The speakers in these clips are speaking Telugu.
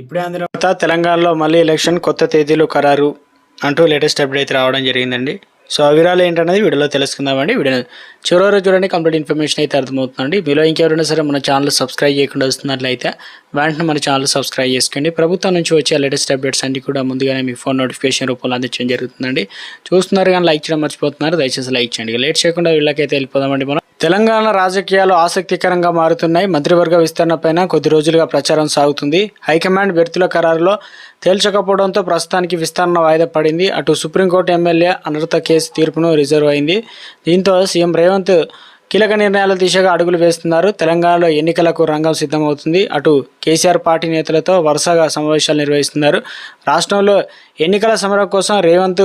ఇప్పుడే అందిన తెలంగాణలో మళ్ళీ ఎలక్షన్ కొత్త తేదీలు ఖరారు అంటూ లేటెస్ట్ అప్డేట్ అయితే రావడం జరిగిందండి. సో ఆ వివరాలు ఏంటనేది వీడియోలో తెలుసుకుందామండి. వీడియో చివరి వరకు చూడండి కంప్లీట్ ఇన్ఫర్మేషన్ అయితే అర్థమవుతుందండి. మీలో ఇంకెవరైనా సరే మన ఛానల్ సబ్స్క్రైబ్ చేయకుండా వస్తున్నట్లయితే వెంటనే మన ఛానల్ సబ్స్క్రైబ్ చేసుకోండి. ప్రభుత్వం నుంచి వచ్చే లేటెస్ట్ అప్డేట్స్ అన్ని కూడా ముందుగానే మీ ఫోన్ నోటిఫికేషన్ రూపంలో అందించడం జరుగుతుందండి. చూస్తున్నారు కానీ లైక్ చేయడం మర్చిపోతున్నారు. దయచేసి లైక్ చేయండి. లేట్ చేయకుండా వీళ్ళకైతే వెళ్ళిపోదామండి. మనం తెలంగాణ రాజకీయాలు ఆసక్తికరంగా మారుతున్నాయి. మంత్రివర్గ విస్తరణపైన కొద్ది రోజులుగా ప్రచారం సాగుతుంది. హైకమాండ్ వ్యర్థుల ఖరారులో తేల్చకపోవడంతో ప్రస్తుతానికి విస్తరణ వాయిదా పడింది. అటు సుప్రీంకోర్టు ఎమ్మెల్యే అనర్త కేసు తీర్పును రిజర్వ్ అయింది. దీంతో సీఎం రేవంత్ కీలక నిర్ణయాల దిశగా అడుగులు వేస్తున్నారు. తెలంగాణలో ఎన్నికలకు రంగం సిద్ధమవుతుంది. అటు కేసీఆర్ పార్టీ నేతలతో వరుసగా సమావేశాలు నిర్వహిస్తున్నారు. రాష్ట్రంలో ఎన్నికల సమరం కోసం రేవంత్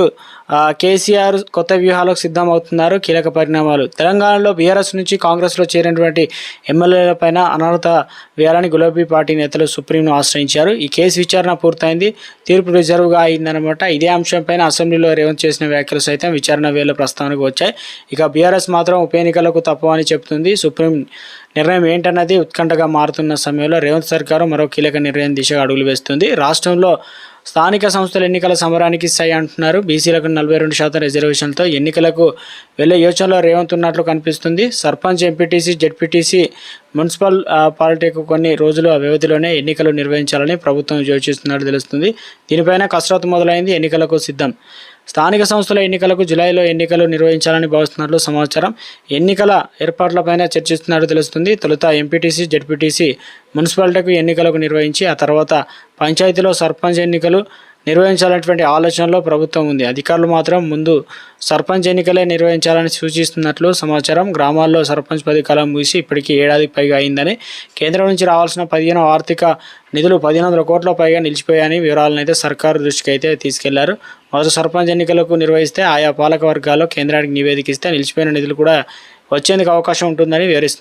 కేసీఆర్ కొత్త వ్యూహాలకు సిద్ధమవుతున్నారు. కీలక పరిణామాలు. తెలంగాణలో బీఆర్ఎస్ నుంచి కాంగ్రెస్లో చేరినటువంటి ఎమ్మెల్యేలపైన అనర్హత వేయాలని గులాబీ పార్టీ నేతలు సుప్రీంను ఆశ్రయించారు. ఈ కేసు విచారణ పూర్తయింది. తీర్పు రిజర్వ్గా అయిందనమాట ఇదే అంశంపైన అసెంబ్లీలో రేవంత్ చేసిన వ్యాఖ్యలు సైతం విచారణ వేళ ప్రస్తావనకు వచ్చాయి. ఇక బీఆర్ఎస్ మాత్రం ఉప ఎన్నికలకు తప్ప తప్పవని చెబుతుంది సుప్రీం నిర్ణయం ఏంటన్నది ఉత్కంఠగా మారుతున్న సమయంలో రేవంత్ సర్కారు మరో కీలక నిర్ణయం దిశగా అడుగులు వేస్తుంది. రాష్ట్రంలో స్థానిక సంస్థల ఎన్నికల సమరానికి సై అంటున్నారు. బీసీలకు నలభై రెండు శాతం రిజర్వేషన్తో ఎన్నికలకు వెళ్ళే యోచనలో రేవంత్ ఉన్నట్లు కనిపిస్తుంది. సర్పంచ్ ఎంపీటీసీ జెడ్పీటీసీ మున్సిపల్ ఆ, పాలిటిక్ కొన్ని రోజుల వ్యవధిలోనే ఎన్నికలు నిర్వహించాలని ప్రభుత్వం యోచిస్తున్నట్టు తెలుస్తుంది. దీనిపైన కసరత్తు మొదలైంది. ఎన్నికలకు సిద్ధం. స్థానిక సంస్థల ఎన్నికలకు జూలైలో ఎన్నికలు నిర్వహించాలని భావిస్తున్నట్లు సమాచారం. ఎన్నికల ఏర్పాట్లపైన చర్చిస్తున్నట్టు తెలుస్తుంది. తొలుత ఎంపీటీసీ జెడ్పీటీసీ మున్సిపాలిటీకు ఎన్నికలకు నిర్వహించి ఆ తర్వాత పంచాయతీలో సర్పంచ్ ఎన్నికలు నిర్వహించాలనేటువంటి ఆలోచనలో ప్రభుత్వం ఉంది. అధికారులు మాత్రం ముందు సర్పంచ్ ఎన్నికలే నిర్వహించాలని సూచిస్తున్నట్లు సమాచారం. గ్రామాల్లో సర్పంచ్ పది కాలం ముగిసి ఇప్పటికీ ఏడాదికి పైగా అయిందని కేంద్రం నుంచి రావాల్సిన పదిహేను ఆర్థిక నిధులు పదిహేను వందల కోట్ల పైగా నిలిచిపోయాయని వివరాలను అయితే సర్కారు దృష్టికి అయితే తీసుకెళ్ళారు. మొదటి సర్పంచ్ ఎన్నికలకు నిర్వహిస్తే ఆయా పాలక వర్గాల్లో కేంద్రానికి నివేదికిస్తే నిలిచిపోయిన నిధులు కూడా వచ్చేందుకు అవకాశం ఉంటుందని వివరిస్తుంది